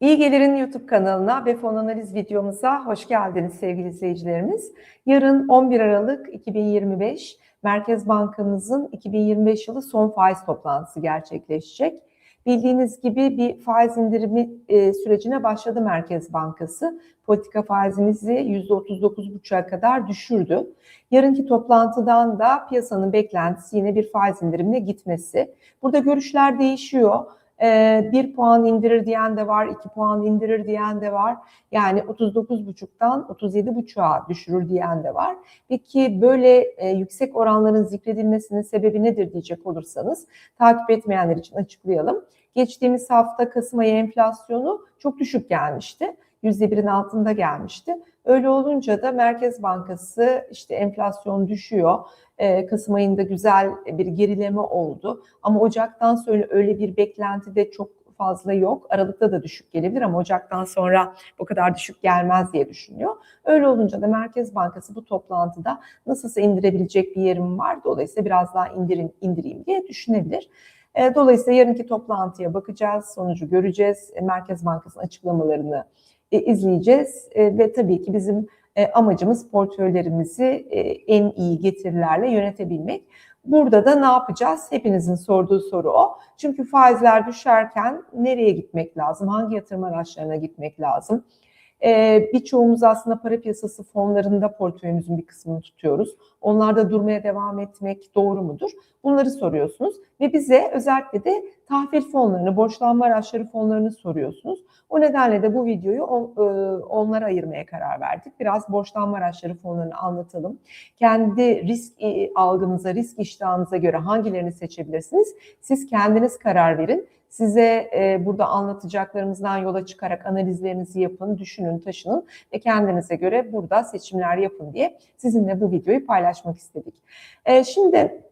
İyi Gelir'in YouTube kanalına ve fon analiz videomuza hoş geldiniz sevgili izleyicilerimiz. Yarın 11 Aralık 2025 Merkez Bankamızın 2025 yılı son faiz toplantısı gerçekleşecek. Bildiğiniz gibi bir faiz indirimi e, sürecine başladı Merkez Bankası. Politika faizimizi %39,5'a kadar düşürdü. Yarınki toplantıdan da piyasanın beklentisi yine bir faiz indirimine gitmesi. Burada görüşler değişiyor. Ee, bir puan indirir diyen de var, iki puan indirir diyen de var. Yani 39,5'tan 37,5'a düşürür diyen de var. Peki böyle e, yüksek oranların zikredilmesinin sebebi nedir diyecek olursanız takip etmeyenler için açıklayalım. Geçtiğimiz hafta Kasım ayı enflasyonu çok düşük gelmişti. %1'in altında gelmişti. Öyle olunca da Merkez Bankası işte enflasyon düşüyor. Ee, Kasım ayında güzel bir gerileme oldu. Ama Ocak'tan sonra öyle bir beklenti de çok fazla yok. Aralıkta da düşük gelebilir ama Ocak'tan sonra bu kadar düşük gelmez diye düşünüyor. Öyle olunca da Merkez Bankası bu toplantıda nasılsa indirebilecek bir yerim var. Dolayısıyla biraz daha indirin, indireyim diye düşünebilir. Ee, dolayısıyla yarınki toplantıya bakacağız, sonucu göreceğiz. Merkez Bankası'nın açıklamalarını e, izleyeceğiz e, ve tabii ki bizim e, amacımız portföylerimizi en iyi getirilerle yönetebilmek. Burada da ne yapacağız? Hepinizin sorduğu soru o. Çünkü faizler düşerken nereye gitmek lazım? Hangi yatırım araçlarına gitmek lazım? Ee, birçoğumuz aslında para piyasası fonlarında portföyümüzün bir kısmını tutuyoruz. Onlarda durmaya devam etmek doğru mudur? Bunları soruyorsunuz ve bize özellikle de tahvil fonlarını, borçlanma araçları fonlarını soruyorsunuz. O nedenle de bu videoyu e, onlara ayırmaya karar verdik. Biraz borçlanma araçları fonlarını anlatalım. Kendi risk e, algınıza, risk iştahınıza göre hangilerini seçebilirsiniz? Siz kendiniz karar verin. Size e, burada anlatacaklarımızdan yola çıkarak analizlerinizi yapın, düşünün, taşının ve kendinize göre burada seçimler yapın diye sizinle bu videoyu paylaşmak istedik. E, şimdi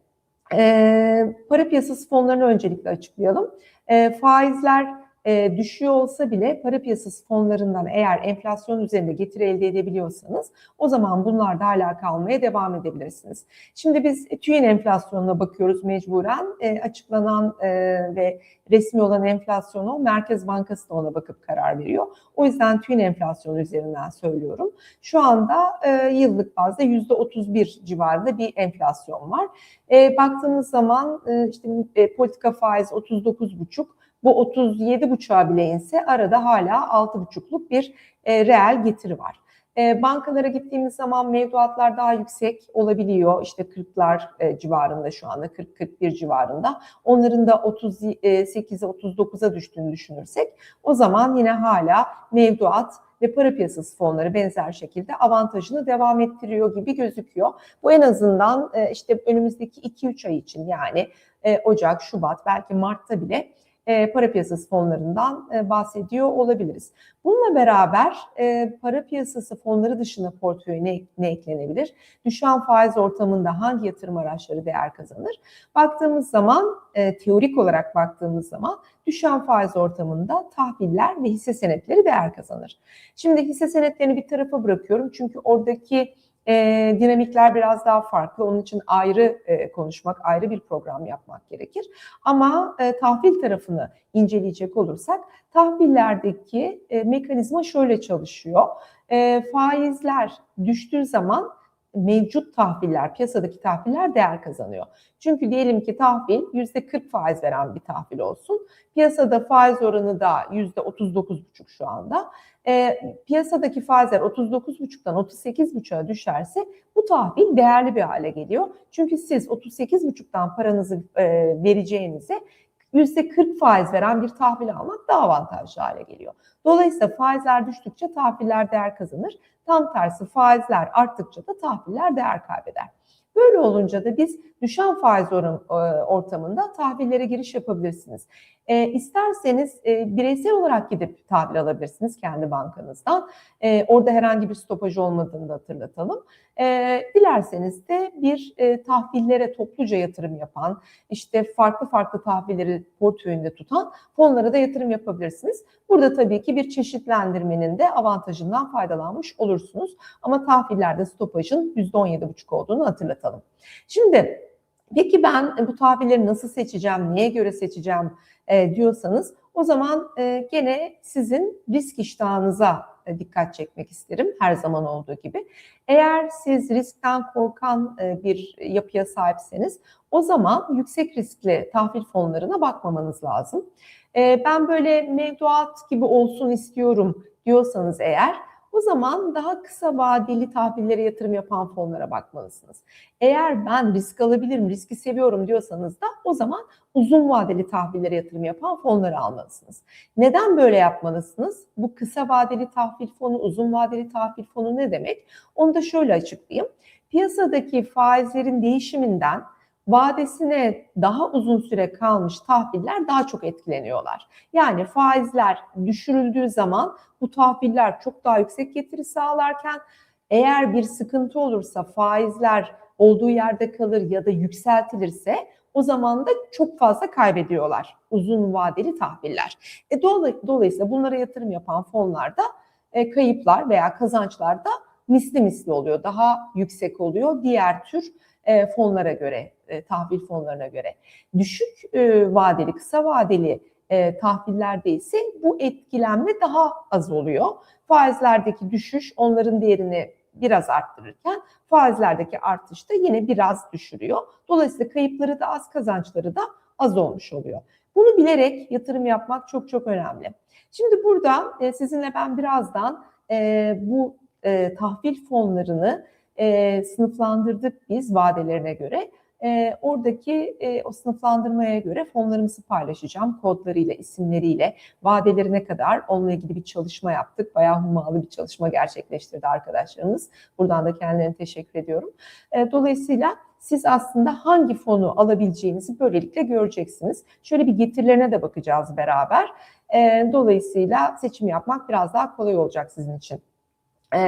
e, para piyasası fonlarını öncelikle açıklayalım. E, faizler e, düşüyor olsa bile para piyasası fonlarından eğer enflasyon üzerinde getiri elde edebiliyorsanız o zaman bunlarda hala kalmaya devam edebilirsiniz. Şimdi biz TÜİ'nin enflasyonuna bakıyoruz mecburen. E, açıklanan e, ve resmi olan enflasyonu Merkez Bankası da ona bakıp karar veriyor. O yüzden TÜİ'nin enflasyonu üzerinden söylüyorum. Şu anda e, yıllık bazda %31 civarında bir enflasyon var. E, baktığımız zaman e, işte e, politika faiz 39,5 bu 37 buçuğa bile inse arada hala 6,5'luk bir e, reel getiri var. E, bankalara gittiğimiz zaman mevduatlar daha yüksek olabiliyor. İşte 40'lar e, civarında şu anda 40-41 civarında. Onların da 38'e 39'a düştüğünü düşünürsek o zaman yine hala mevduat ve para piyasası fonları benzer şekilde avantajını devam ettiriyor gibi gözüküyor. Bu en azından e, işte önümüzdeki 2-3 ay için yani e, Ocak, Şubat belki Mart'ta bile e, para piyasası fonlarından e, bahsediyor olabiliriz. Bununla beraber e, para piyasası fonları dışında portföye ne, ne eklenebilir? Düşen faiz ortamında hangi yatırım araçları değer kazanır? Baktığımız zaman, teorik olarak baktığımız zaman düşen faiz ortamında tahviller ve hisse senetleri değer kazanır. Şimdi hisse senetlerini bir tarafa bırakıyorum çünkü oradaki e, dinamikler biraz daha farklı. Onun için ayrı e, konuşmak, ayrı bir program yapmak gerekir. Ama e, tahvil tarafını inceleyecek olursak tahvillerdeki e, mekanizma şöyle çalışıyor. E, faizler düştüğü zaman mevcut tahviller, piyasadaki tahviller değer kazanıyor. Çünkü diyelim ki tahvil %40 faiz veren bir tahvil olsun. Piyasada faiz oranı da %39,5 şu anda. E, piyasadaki faizler 39,5'tan 38,5'a düşerse bu tahvil değerli bir hale geliyor. Çünkü siz 38,5'tan paranızı e, vereceğinize %40 faiz veren bir tahvil almak daha avantajlı hale geliyor. Dolayısıyla faizler düştükçe tahviller değer kazanır. Tam tersi faizler arttıkça da tahviller değer kaybeder. Böyle olunca da biz düşen faiz oran, e, ortamında tahvillere giriş yapabilirsiniz. E, isterseniz e, bireysel olarak gidip tahvil alabilirsiniz kendi bankanızdan. E, orada herhangi bir stopaj olmadığını da hatırlatalım. E, dilerseniz de bir e, tahvillere topluca yatırım yapan, işte farklı farklı tahvilleri portföyünde tutan fonlara da yatırım yapabilirsiniz. Burada tabii ki bir çeşitlendirmenin de avantajından faydalanmış olursunuz. Ama tahvillerde stopajın %17,5 olduğunu hatırlatalım. Şimdi Peki ben bu tahvilleri nasıl seçeceğim, neye göre seçeceğim e, diyorsanız O zaman e, gene sizin risk iştahınıza e, dikkat çekmek isterim her zaman olduğu gibi. Eğer siz riskten korkan bir yapıya sahipseniz o zaman yüksek riskli tahvil fonlarına bakmamanız lazım. Ben böyle mevduat gibi olsun istiyorum diyorsanız eğer o zaman daha kısa vadeli tahvillere yatırım yapan fonlara bakmalısınız. Eğer ben risk alabilirim, riski seviyorum diyorsanız da o zaman uzun vadeli tahvillere yatırım yapan fonları almalısınız. Neden böyle yapmalısınız? Bu kısa vadeli tahvil fonu, uzun vadeli tahvil fonu ne demek? Onu da şöyle açıklayayım. Piyasadaki faizlerin değişiminden vadesine daha uzun süre kalmış tahviller daha çok etkileniyorlar. Yani faizler düşürüldüğü zaman bu tahviller çok daha yüksek getiri sağlarken eğer bir sıkıntı olursa faizler olduğu yerde kalır ya da yükseltilirse o zaman da çok fazla kaybediyorlar uzun vadeli tahviller. E, dolayısıyla bunlara yatırım yapan fonlarda e, kayıplar veya kazançlar da misli misli oluyor. Daha yüksek oluyor diğer tür e, fonlara göre, e, tahvil fonlarına göre. Düşük e, vadeli, kısa vadeli e, tahvillerde ise bu etkilenme daha az oluyor. Faizlerdeki düşüş onların değerini biraz arttırırken faizlerdeki artış da yine biraz düşürüyor. Dolayısıyla kayıpları da az, kazançları da az olmuş oluyor. Bunu bilerek yatırım yapmak çok çok önemli. Şimdi burada e, sizinle ben birazdan e, bu e, tahvil fonlarını e, sınıflandırdık biz vadelerine göre. E, oradaki e, o sınıflandırmaya göre fonlarımızı paylaşacağım kodlarıyla, isimleriyle, vadelerine kadar onunla ilgili bir çalışma yaptık. Bayağı hummalı bir çalışma gerçekleştirdi arkadaşlarımız. Buradan da kendilerine teşekkür ediyorum. E, dolayısıyla siz aslında hangi fonu alabileceğinizi böylelikle göreceksiniz. Şöyle bir getirilerine de bakacağız beraber. E, dolayısıyla seçim yapmak biraz daha kolay olacak sizin için. E,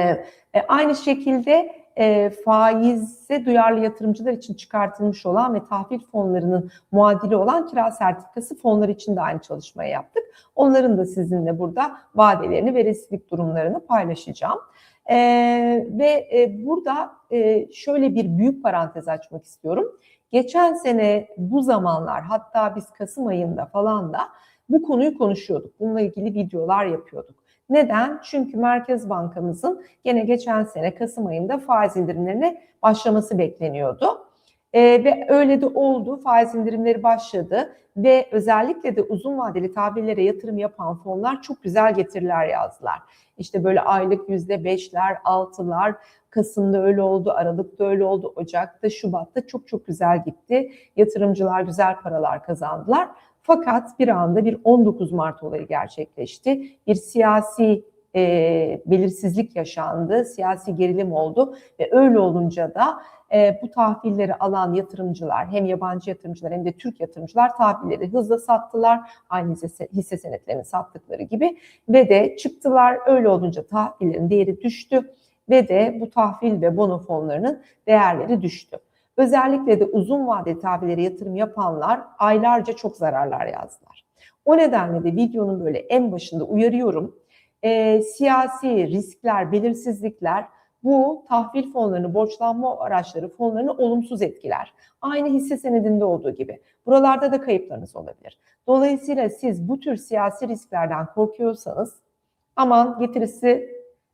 e, aynı şekilde e, faize duyarlı yatırımcılar için çıkartılmış olan ve tahvil fonlarının muadili olan kira sertifikası fonları için de aynı çalışmayı yaptık. Onların da sizinle burada vadelerini ve risklik durumlarını paylaşacağım. Ee, ve e, burada e, şöyle bir büyük parantez açmak istiyorum. Geçen sene bu zamanlar hatta biz Kasım ayında falan da bu konuyu konuşuyorduk. Bununla ilgili videolar yapıyorduk. Neden? Çünkü Merkez Bankamızın gene geçen sene Kasım ayında faiz indirimlerine başlaması bekleniyordu. ee, ve öyle de oldu. Faiz indirimleri başladı ve özellikle de uzun vadeli tabirlere yatırım yapan fonlar çok güzel getiriler yazdılar. İşte böyle aylık yüzde beşler, altılar, Kasım'da öyle oldu, Aralık'ta öyle oldu, Ocak'ta, Şubat'ta çok çok güzel gitti. Yatırımcılar güzel paralar kazandılar. Fakat bir anda bir 19 Mart olayı gerçekleşti. Bir siyasi e, belirsizlik yaşandı, siyasi gerilim oldu ve öyle olunca da e, bu tahvilleri alan yatırımcılar hem yabancı yatırımcılar hem de Türk yatırımcılar tahvilleri hızla sattılar. Aynı hisse, senetlerini sattıkları gibi ve de çıktılar. Öyle olunca tahvillerin değeri düştü ve de bu tahvil ve bono fonlarının değerleri düştü. Özellikle de uzun vadeli tahvillere yatırım yapanlar aylarca çok zararlar yazdılar. O nedenle de videonun böyle en başında uyarıyorum. E, siyasi riskler, belirsizlikler bu tahvil fonlarını, borçlanma araçları fonlarını olumsuz etkiler. Aynı hisse senedinde olduğu gibi. Buralarda da kayıplarınız olabilir. Dolayısıyla siz bu tür siyasi risklerden korkuyorsanız aman getirisi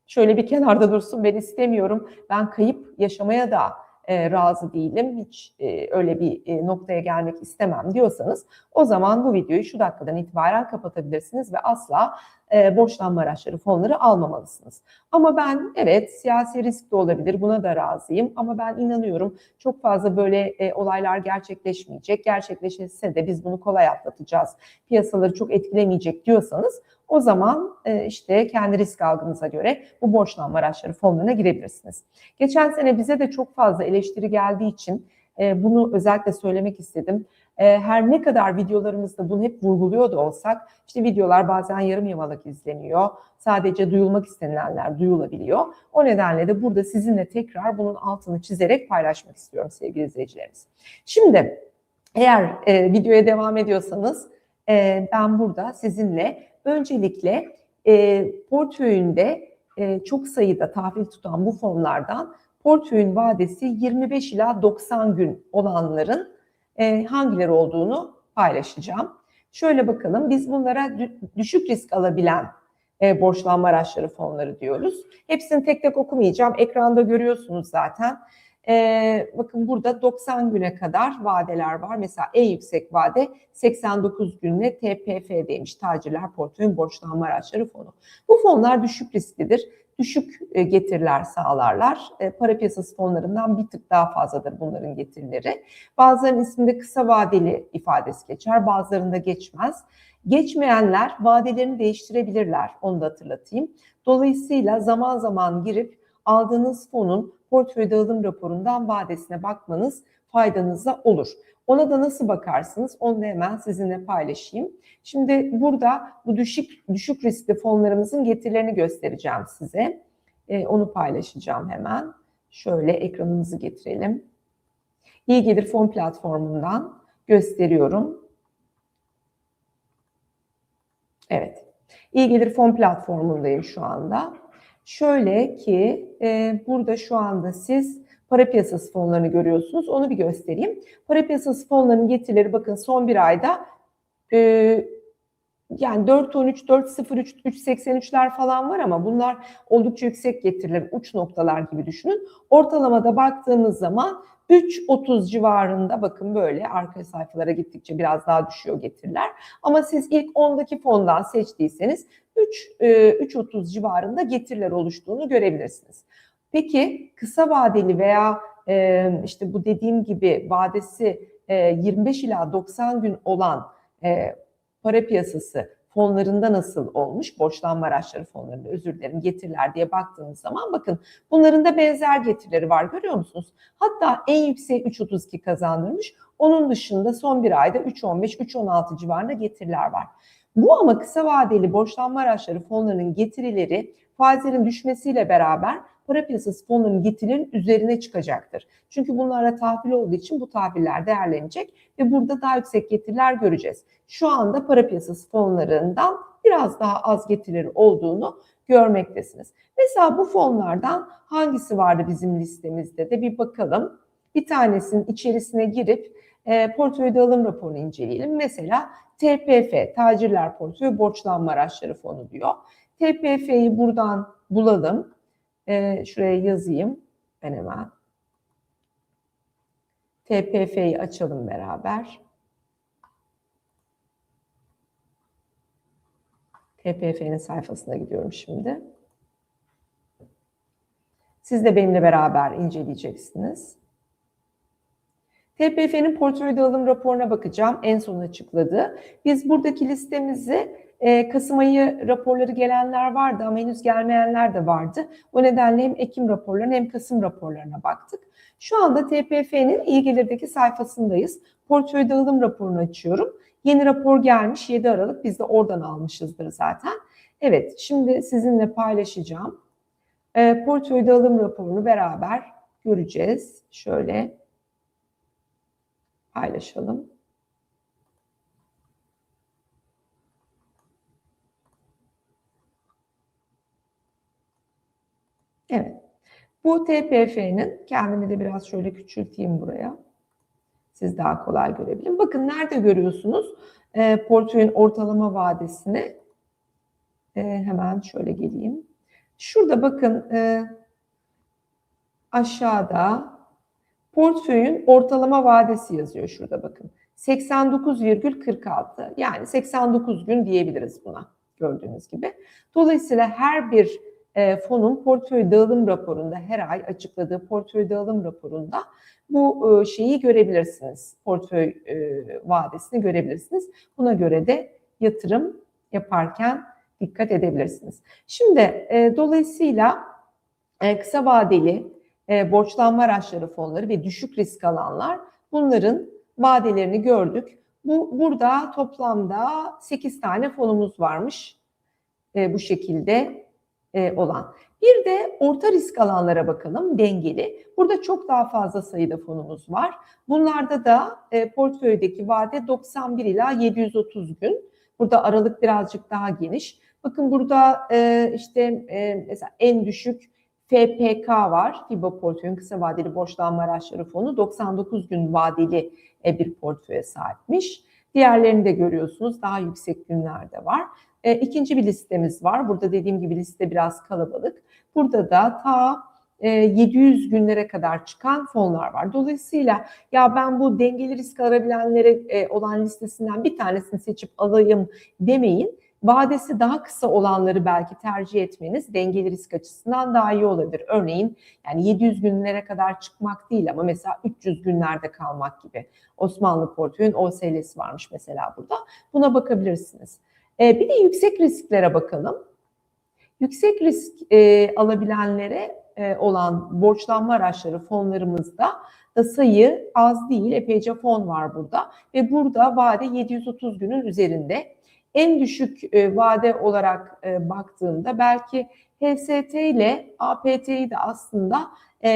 şöyle bir kenarda dursun ben istemiyorum. Ben kayıp yaşamaya da e, razı değilim, hiç e, öyle bir e, noktaya gelmek istemem diyorsanız o zaman bu videoyu şu dakikadan itibaren kapatabilirsiniz ve asla e, borçlanma araçları fonları almamalısınız. Ama ben evet siyasi risk de olabilir buna da razıyım ama ben inanıyorum çok fazla böyle e, olaylar gerçekleşmeyecek. Gerçekleşirse de biz bunu kolay atlatacağız. Piyasaları çok etkilemeyecek diyorsanız o zaman e, işte kendi risk algınıza göre bu borçlanma araçları fonlarına girebilirsiniz. Geçen sene bize de çok fazla eleştiri geldiği için e, bunu özellikle söylemek istedim. E, her ne kadar videolarımızda bunu hep vurguluyor da olsak işte videolar bazen yarım yamalak izleniyor. Sadece duyulmak istenilenler duyulabiliyor. O nedenle de burada sizinle tekrar bunun altını çizerek paylaşmak istiyorum sevgili izleyicilerimiz. Şimdi eğer e, videoya devam ediyorsanız e, ben burada sizinle öncelikle e, portföyünde e, çok sayıda tahvil tutan bu fonlardan portföyün vadesi 25 ila 90 gün olanların e, hangileri olduğunu paylaşacağım. Şöyle bakalım biz bunlara dü- düşük risk alabilen e, borçlanma araçları fonları diyoruz. Hepsini tek tek okumayacağım. Ekranda görüyorsunuz zaten. E, bakın burada 90 güne kadar vadeler var. Mesela en yüksek vade 89 günle TPF'deymiş. Tacirler Portföy Borçlanma Araçları Fonu. Bu fonlar düşük risklidir. Düşük e, getiriler sağlarlar. E, para piyasası fonlarından bir tık daha fazladır bunların getirileri. Bazılarının isminde kısa vadeli ifadesi geçer, bazılarında geçmez. Geçmeyenler vadelerini değiştirebilirler, onu da hatırlatayım. Dolayısıyla zaman zaman girip aldığınız fonun portföy dağılım raporundan vadesine bakmanız faydanıza olur. Ona da nasıl bakarsınız onu da hemen sizinle paylaşayım. Şimdi burada bu düşük düşük riskli fonlarımızın getirilerini göstereceğim size. Ee, onu paylaşacağım hemen. Şöyle ekranımızı getirelim. İyi Gelir Fon platformundan gösteriyorum. Evet. İyi Gelir Fon platformundayım şu anda. Şöyle ki e, burada şu anda siz para piyasası fonlarını görüyorsunuz. Onu bir göstereyim. Para piyasası fonlarının getirileri bakın son bir ayda e, yani 4.13, 4.03, 3.83'ler falan var ama bunlar oldukça yüksek getiriler, uç noktalar gibi düşünün. Ortalamada baktığımız zaman 3.30 civarında bakın böyle arka sayfalara gittikçe biraz daha düşüyor getiriler. Ama siz ilk 10'daki fondan seçtiyseniz 3 3.30 civarında getiriler oluştuğunu görebilirsiniz. Peki kısa vadeli veya e, işte bu dediğim gibi vadesi e, 25 ila 90 gün olan e, para piyasası fonlarında nasıl olmuş? Borçlanma araçları fonlarında özür dilerim getiriler diye baktığınız zaman bakın bunların da benzer getirileri var görüyor musunuz? Hatta en yüksek 3.32 kazandırmış. Onun dışında son bir ayda 3.15, 3.16 civarında getiriler var. Bu ama kısa vadeli borçlanma araçları fonlarının getirileri faizlerin düşmesiyle beraber para piyasası fonlarının getirilerin üzerine çıkacaktır. Çünkü bunlara tahvil olduğu için bu tahviller değerlenecek ve burada daha yüksek getiriler göreceğiz. Şu anda para piyasası fonlarından biraz daha az getirileri olduğunu görmektesiniz. Mesela bu fonlardan hangisi vardı bizim listemizde de bir bakalım. Bir tanesinin içerisine girip e, portföy dağılım raporunu inceleyelim. Mesela TPF, Tacirler Portföy Borçlanma Araçları Fonu diyor. TPF'yi buradan bulalım. E, şuraya yazayım ben hemen. TPF'yi açalım beraber. TPF'nin sayfasına gidiyorum şimdi. Siz de benimle beraber inceleyeceksiniz. TPF'nin portföy dağılım raporuna bakacağım. En son açıkladı. Biz buradaki listemizi e, Kasım ayı raporları gelenler vardı ama henüz gelmeyenler de vardı. O nedenle hem Ekim raporlarına hem Kasım raporlarına baktık. Şu anda TPF'nin iyi gelirdeki sayfasındayız. Portföy dağılım raporunu açıyorum. Yeni rapor gelmiş 7 Aralık. Biz de oradan almışızdır zaten. Evet şimdi sizinle paylaşacağım. E, portföy dağılım raporunu beraber göreceğiz. Şöyle paylaşalım. Evet. Bu TPF'nin kendimi de biraz şöyle küçülteyim buraya. Siz daha kolay görebilin. Bakın nerede görüyorsunuz e, portföyün ortalama vadesini. E, hemen şöyle geleyim. Şurada bakın e, aşağıda portföyün ortalama vadesi yazıyor şurada bakın. 89,46 yani 89 gün diyebiliriz buna gördüğünüz gibi. Dolayısıyla her bir e, fonun portföy dağılım raporunda her ay açıkladığı portföy dağılım raporunda bu e, şeyi görebilirsiniz. Portföy e, vadesini görebilirsiniz. Buna göre de yatırım yaparken dikkat edebilirsiniz. Şimdi e, dolayısıyla e, kısa vadeli e, borçlanma araçları fonları ve düşük risk alanlar bunların vadelerini gördük. Bu burada toplamda 8 tane fonumuz varmış e, bu şekilde olan. Bir de orta risk alanlara bakalım dengeli. Burada çok daha fazla sayıda fonumuz var. Bunlarda da e, portföydeki vade 91 ila 730 gün. Burada aralık birazcık daha geniş. Bakın burada e, işte e, mesela en düşük FPK var. FIBA portföyün kısa vadeli borçlanma araçları fonu 99 gün vadeli e, bir portföye sahipmiş. Diğerlerini de görüyorsunuz. Daha yüksek günlerde var. E, ikinci bir listemiz var. Burada dediğim gibi liste biraz kalabalık. Burada da ta 700 e, günlere kadar çıkan fonlar var. Dolayısıyla ya ben bu dengeli risk alabilenlere e, olan listesinden bir tanesini seçip alayım demeyin. Vadesi daha kısa olanları belki tercih etmeniz dengeli risk açısından daha iyi olabilir. Örneğin yani 700 günlere kadar çıkmak değil ama mesela 300 günlerde kalmak gibi. Osmanlı portföyün OSL'si varmış mesela burada. Buna bakabilirsiniz. E, bir de yüksek risklere bakalım. Yüksek risk e, alabilenlere e, olan borçlanma araçları fonlarımızda da sayı az değil, epeyce fon var burada. Ve burada vade 730 günün üzerinde. En düşük e, vade olarak e, baktığımda belki HST ile APT'yi de aslında e,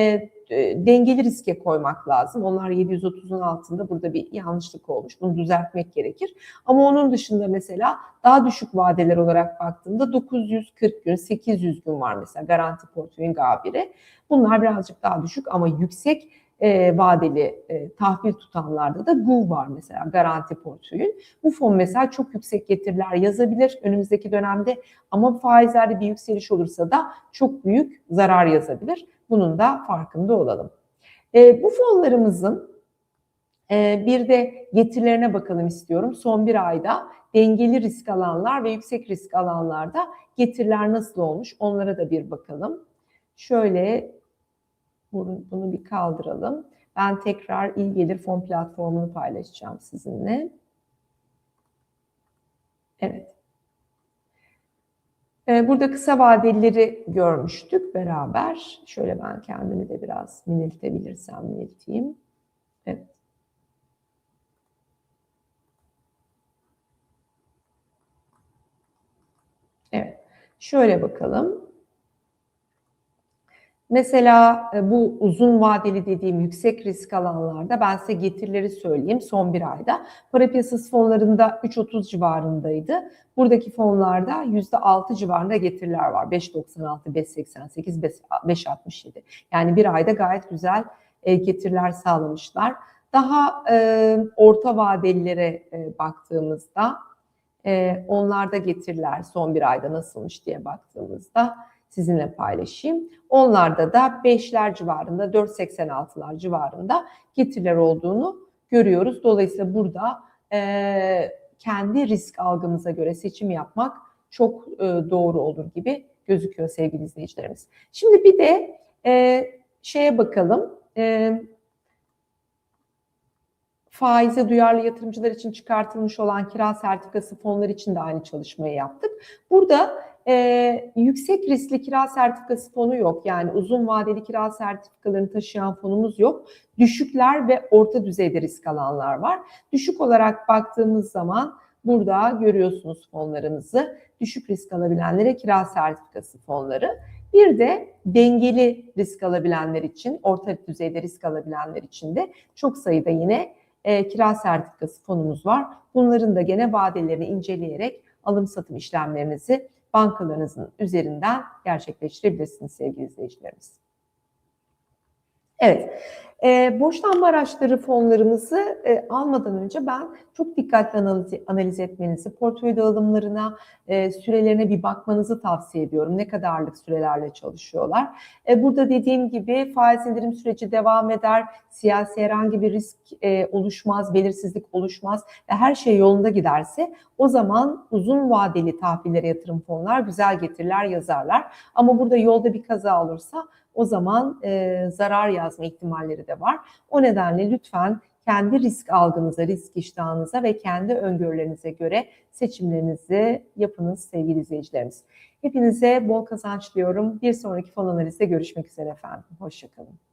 e, dengeli riske koymak lazım. Onlar 730'un altında burada bir yanlışlık olmuş. Bunu düzeltmek gerekir. Ama onun dışında mesela daha düşük vadeler olarak baktığımda 940 gün, 800 gün var mesela garanti portföyün gabiri. Bunlar birazcık daha düşük ama yüksek e, vadeli e, tahvil tutanlarda da GUV var mesela garanti portföyün. Bu fon mesela çok yüksek getiriler yazabilir önümüzdeki dönemde ama faizlerde bir yükseliş olursa da çok büyük zarar yazabilir. Bunun da farkında olalım. E, bu fonlarımızın e, bir de getirilerine bakalım istiyorum. Son bir ayda dengeli risk alanlar ve yüksek risk alanlarda getiriler nasıl olmuş onlara da bir bakalım. Şöyle bunu, bunu bir kaldıralım. Ben tekrar iyi gelir fon platformunu paylaşacağım sizinle. Evet. Ee, burada kısa vadelileri görmüştük beraber. Şöyle ben kendimi de biraz miniltebilirsem minilteyim. Evet. Evet. Şöyle bakalım. Mesela e, bu uzun vadeli dediğim yüksek risk alanlarda ben size getirileri söyleyeyim son bir ayda. Para piyasası fonlarında 3.30 civarındaydı. Buradaki fonlarda %6 civarında getiriler var. 5.96, 5.88, 5.67. Yani bir ayda gayet güzel e, getiriler sağlamışlar. Daha e, orta vadelilere e, baktığımızda e, onlarda getiriler son bir ayda nasılmış diye baktığımızda sizinle paylaşayım. Onlarda da 5'ler civarında, 4.86'lar civarında getiriler olduğunu görüyoruz. Dolayısıyla burada e, kendi risk algımıza göre seçim yapmak çok e, doğru olur gibi gözüküyor sevgili izleyicilerimiz. Şimdi bir de e, şeye bakalım. E, faize duyarlı yatırımcılar için çıkartılmış olan kira sertifikası fonlar için de aynı çalışmayı yaptık. Burada e, yüksek riskli kira sertifikası fonu yok. Yani uzun vadeli kira sertifikalarını taşıyan fonumuz yok. Düşükler ve orta düzeyde risk alanlar var. Düşük olarak baktığımız zaman burada görüyorsunuz fonlarımızı. Düşük risk alabilenlere kira sertifikası fonları. Bir de dengeli risk alabilenler için, orta düzeyde risk alabilenler için de çok sayıda yine e, kira sertifikası fonumuz var. Bunların da gene vadelerini inceleyerek alım satım işlemlerinizi bankalarınızın üzerinden gerçekleştirebilirsiniz sevgili izleyicilerimiz. Evet, e, borçlanma araçları fonlarımızı e, almadan önce ben çok dikkatli analiz, analiz etmenizi, portföy dağılımlarına, e, sürelerine bir bakmanızı tavsiye ediyorum. Ne kadarlık sürelerle çalışıyorlar. E, burada dediğim gibi faiz indirim süreci devam eder, siyasi herhangi bir risk e, oluşmaz, belirsizlik oluşmaz ve her şey yolunda giderse o zaman uzun vadeli tahvillere yatırım fonlar güzel getiriler yazarlar. Ama burada yolda bir kaza olursa o zaman e, zarar yazma ihtimalleri de var. O nedenle lütfen kendi risk algınıza, risk iştahınıza ve kendi öngörülerinize göre seçimlerinizi yapınız sevgili izleyicilerimiz. Hepinize bol kazanç diliyorum. Bir sonraki fon analizde görüşmek üzere efendim. Hoşçakalın.